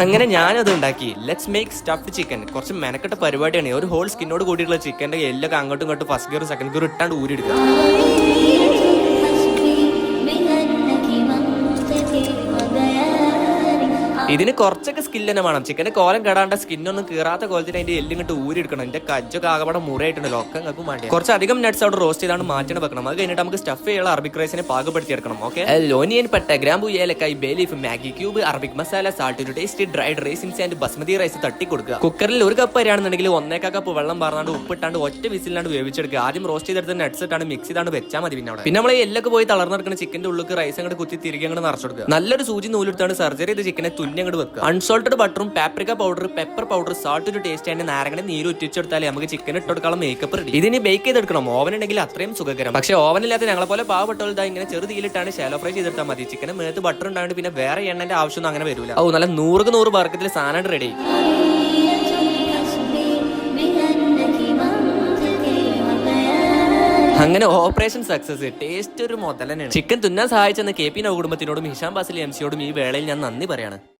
അങ്ങനെ ഞാനത് ഉണ്ടാക്കി. ലെറ്റ്സ് മേക്ക് സ്റ്റഫ് ചിക്കൻ കുറച്ച് മെനക്കെട്ട പരിപാടിയാണ്. ഒരു ഹോൾ സ്കിന്നോട് കൂടിയിട്ടുള്ള ചിക്കന്റെ എല്ലൊക്കെ അങ്ങോട്ടും ഇങ്ങോട്ടും ഫസ്റ്റ് ഗിയർ സെക്കൻഡ് ഗിയർ ഇട്ടാണ്ട് ഊരിയെടുക്കുക. ഇതിന് കുറച്ചൊക്കെ സ്കിൽ തന്നെ വേണം. ചിക്കന് കോലം കെടാണ്ട സ്കിന്നൊന്നും കീറാത്ത കോലത്തിൽ അതിന്റെ എല്ലും ഇങ്ങോട്ട് ഊരിയെടുക്കണം എന്റെ കജ്ജൊക്കെ ആകപ്പാടെ മുറയായിട്ടുണ്ടല്ലോ ഒക്കെ നിങ്ങൾക്ക് വേണ്ടി കുറച്ചധികം നട്ട്സ് അവിടെ റോസ്റ്റ് ചെയ്താണ് മാറ്റണം വെക്കണം. അത് കഴിഞ്ഞിട്ട് നമുക്ക് സ്റ്റഫ് ചെയ്യാനുള്ള അറബിക് റൈസിനെ പാകപ്പെടുത്തിയെടുക്കണം ഓക്കെ ലോനിയൻ പട്ട ഗ്രാമ്പു ഏലക്കായി bay leaf Maggi cube Arabic masala salt taste dried raisins and basmati rice തട്ടി കൊടുക്കുക. കുക്കറിൽ ഒരു കപ്പ് വരികയാണെന്നുണ്ടെങ്കിൽ ഒന്നേക്കാ കപ്പ് വെള്ളം പറഞ്ഞാണ്ട് ഉപ്പിട്ടാണ്ട് ഒറ്റ വിസിലാണ്ട് വേവിച്ചെടുക്കുക. ആദ്യം റോസ്റ്റ് ചെയ്തെടുത്ത് നട്ട്സ് ഇട്ടാണ് മിക്സ് ചെയ്താണ്ട് വെച്ചാൽ മതി പിന്നെ അവിടെ. പിന്നെ നമ്മൾ എല്ലൊക്കെ പോയി തളർന്നെടുക്കുന്ന ചിക്കന്റെ ഉള്ളിൽ റൈസ് അങ്ങോട്ട് കുത്തി തിരികെ അങ്ങോട്ട് നിറച്ചെടുക്കുക നല്ലൊരു സൂചി നൂലെടുത്താണ് സർജറി ചെയ്ത് ചിക്കനെ തുന്നി അങ്ങോട്ട് വെക്കുക അൺസോൾട്ടഡ് ബട്ടറും paprika powder pepper powder salt ഒരു ടേസ്റ്റ് ആയിട്ട് നാരങ്ങനെ നീര് ഉറ്റിച്ചെടുത്താലേ നമുക്ക് ചിക്കൻ ഇട്ടെടുക്കാനുള്ള മേക്കപ്പ് റെഡി ഇതിന് ബേക്ക് ചെയ്തെടുക്കണം. ഓവൻ ഉണ്ടെങ്കിൽ അത്രയും സുഖകരം. പക്ഷേ ഓവൻ ഇല്ലാത്ത ഞങ്ങളെ പോലെ പാവപ്പെട്ടവൾ ഇതാ ഇങ്ങനെ ചെറുതീലിട്ടാണ് ഷാലോ ഫ്രൈ ചെയ്തെടുത്താൽ മതി. ചിക്കൻ മേത്ത് ബട്ടർ ഉണ്ടായിട്ട് പിന്നെ വേറെ എണ്ണന്റെ ആവശ്യമൊന്നും അങ്ങനെ വരില്ല ഓ നല്ല നൂറുക്ക് നൂറ് വർക്കത്തിൽ സാധനം റെഡി അങ്ങനെ ഓപ്പറേഷൻ സക്സസ് ടേസ്റ്റ് ഒരു മുതലനാണ്. ചിക്കൻ തുന്നാൻ സഹായിച്ചെന്ന് കെ പി നവ കുടുംബത്തിനോടും ഹിഷാം ബാസിലി എം സിയോടും ഈ വേളയിൽ ഞാൻ നന്ദി പറയാണ്.